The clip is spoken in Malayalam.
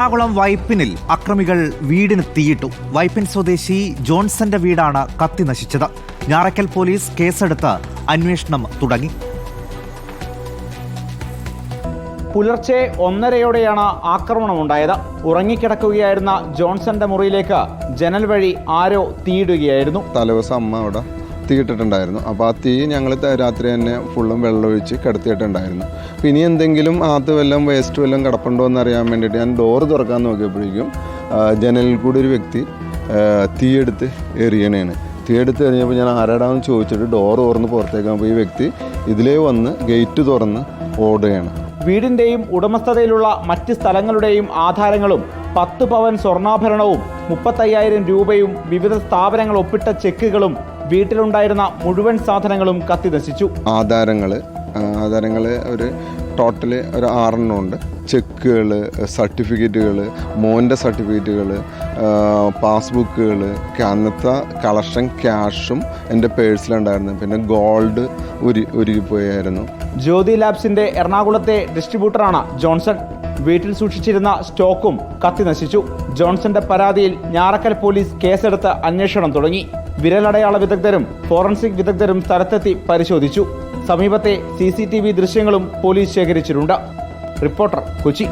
എറണാകുളം വൈപ്പിനിൽ അക്രമികൾ വീടിന് തീയിട്ടു. വൈപ്പിൻ സ്വദേശി ജോൺസന്റെ വീടാണ് കത്തി നശിച്ചത്. ഞാറക്കൽ പോലീസ് കേസെടുത്ത് അന്വേഷണം തുടങ്ങി. പുലർച്ചെ ഒന്നരയോടെയാണ് ആക്രമണമുണ്ടായത്. ഉറങ്ങിക്കിടക്കുകയായിരുന്ന ജോൺസന്റെ മുറിയിലേക്ക് ജനൽ വഴി ആരോ തീയിടുകയായിരുന്നു. തലേദിവസം അമ്മ അവിടെ. തീയിട്ടിട്ടുണ്ടായിരുന്നു അപ്പോൾ ആ തീ ഞങ്ങൾ രാത്രി തന്നെ ഫുള്ളും വെള്ളമൊഴിച്ച് കിടത്തിയിട്ടുണ്ടായിരുന്നു. അപ്പോൾ ഇനി എന്തെങ്കിലും അകത്ത് വല്ലതും വേസ്റ്റ് വല്ലതും കിടപ്പുണ്ടോ എന്ന് അറിയാൻ വേണ്ടിയിട്ട് ഞാൻ ഡോറ് തുറക്കാൻ നോക്കിയപ്പോഴേക്കും ജനലിൽ കൂടി ഒരു വ്യക്തി തീയെടുത്ത് എറിയണേണ്. തീയെടുത്ത് എറിഞ്ഞപ്പോൾ ഞാൻ ആരാടാന്ന് ചോദിച്ചിട്ട് ഡോർ തുറന്ന് പുറത്തേക്കാൻ ഈ വ്യക്തി ഇതിലേ വന്ന് ഗേറ്റ് തുറന്ന് ഓടുകയാണ്. വീടിന്റെയും ഉടമസ്ഥതയിലുള്ള മറ്റ് സ്ഥലങ്ങളുടെയും ആധാരങ്ങളും പത്ത് പവൻ സ്വർണാഭരണവും മുപ്പത്തയ്യായിരം രൂപയും വിവിധ സ്ഥാപനങ്ങൾ ഒപ്പിട്ട ചെക്കുകളും വീട്ടിലുണ്ടായിരുന്ന മുഴുവൻ സാധനങ്ങളും കത്തി നശിച്ചു. ആധാരങ്ങൾ ആധാരങ്ങൾ ഒരു ടോട്ടൽ ഒരു ആറെണ്ണം ഉണ്ട്. ചെക്കുകൾ സർട്ടിഫിക്കറ്റുകൾ മോന്റെ സർട്ടിഫിക്കറ്റുകൾ പാസ്ബുക്കുകൾ അന്നത്തെ കളക്ഷൻ ക്യാഷും എന്റെ പേഴ്സിലുണ്ടായിരുന്നു. പിന്നെ ഗോൾഡ് ഉരു ഉരുകിപ്പോയായിരുന്നു. ജ്യോതി ലാബ്സിന്റെ എറണാകുളത്തെ ഡിസ്ട്രിബ്യൂട്ടറാണ് ജോൺസൺ. വീട്ടിൽ സൂക്ഷിച്ചിരുന്ന സ്റ്റോക്കും കത്തി നശിച്ചു. ജോൺസന്റെ പരാതിയിൽ ഞാറക്കൽ പോലീസ് കേസെടുത്ത് അന്വേഷണം തുടങ്ങി. വിരലടയാള വിദഗ്ധരും ഫോറൻസിക് വിദഗ്ധരും സ്ഥലത്തെത്തി പരിശോധിച്ചു. സമീപത്തെ സി ദൃശ്യങ്ങളും പോലീസ് ശേഖരിച്ചിട്ടുണ്ട്. റിപ്പോർട്ടർ കൊച്ചി.